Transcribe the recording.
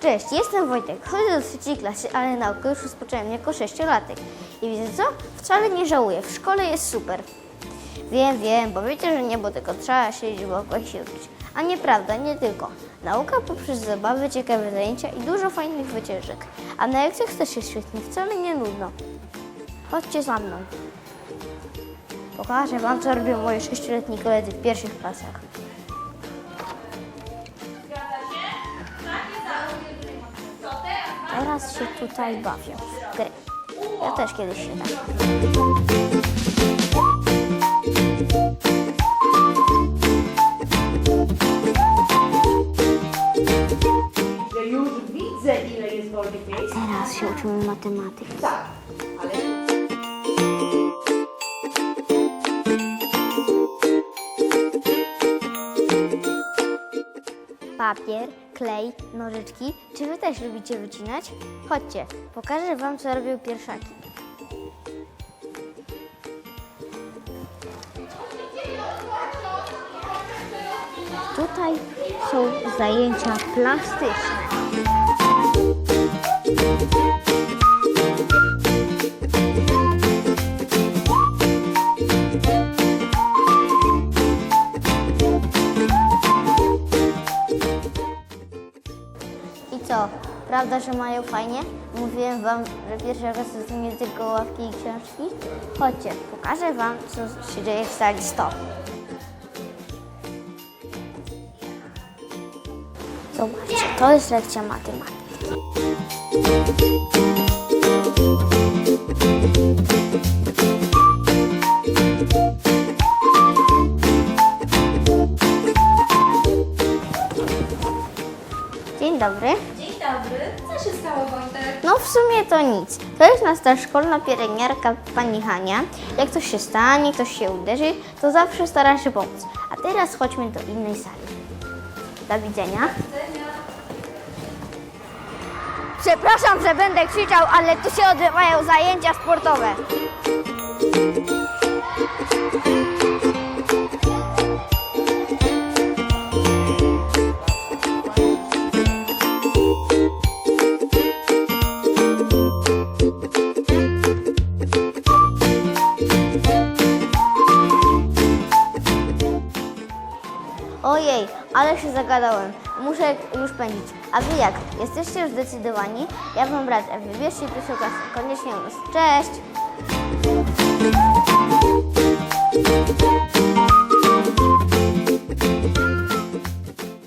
Cześć, jestem Wojtek. Chodzę do trzeciej klasy, ale naukę już rozpocząłem jako sześciolatek. I wiecie co? Wcale nie żałuję. W szkole jest super. Wiem, wiem, bo wiecie, że nie, bo tylko trzeba siedzieć w okłach i się uczyć. A nieprawda, nie tylko. Nauka poprzez zabawy, ciekawe zajęcia i dużo fajnych wycieczek. A na lekcjach też jest świetnie, wcale nie nudno. Chodźcie za mną. Pokażę wam, co robią moi sześcioletni koledzy w pierwszych klasach. Teraz się tutaj bawią w gry. Ja też kiedyś się tak. Miejsc. Teraz się uczymy matematyki. Tak, ale Papier, klej, nożyczki. Czy wy też lubicie wycinać? Chodźcie, pokażę wam, co robią pierwszaki. Tutaj są zajęcia plastyczne. I co? Prawda, że mają fajnie? Mówiłem wam, że pierwsza klasa to nie tylko ławki i książki. Chodźcie, pokażę wam, co się dzieje w sali 100. Zobaczcie, to jest lekcja matematyki. Dzień dobry. Dzień dobry. Co się stało, Wojtek? No w sumie to nic. To jest nasza szkolna pielęgniarka pani Hania. Jak coś się stanie, ktoś się uderzy, to zawsze stara się pomóc. A teraz chodźmy do innej sali. Do widzenia. Przepraszam, że będę krzyczał, ale tu się odbywają zajęcia sportowe. Ojej, ale się zagadałem. Muszę już pędzić. A wy jak? Jesteście już zdecydowani? Ja wam radzę. Wybierzcie pierwszą klasę. Koniecznie nas. Cześć!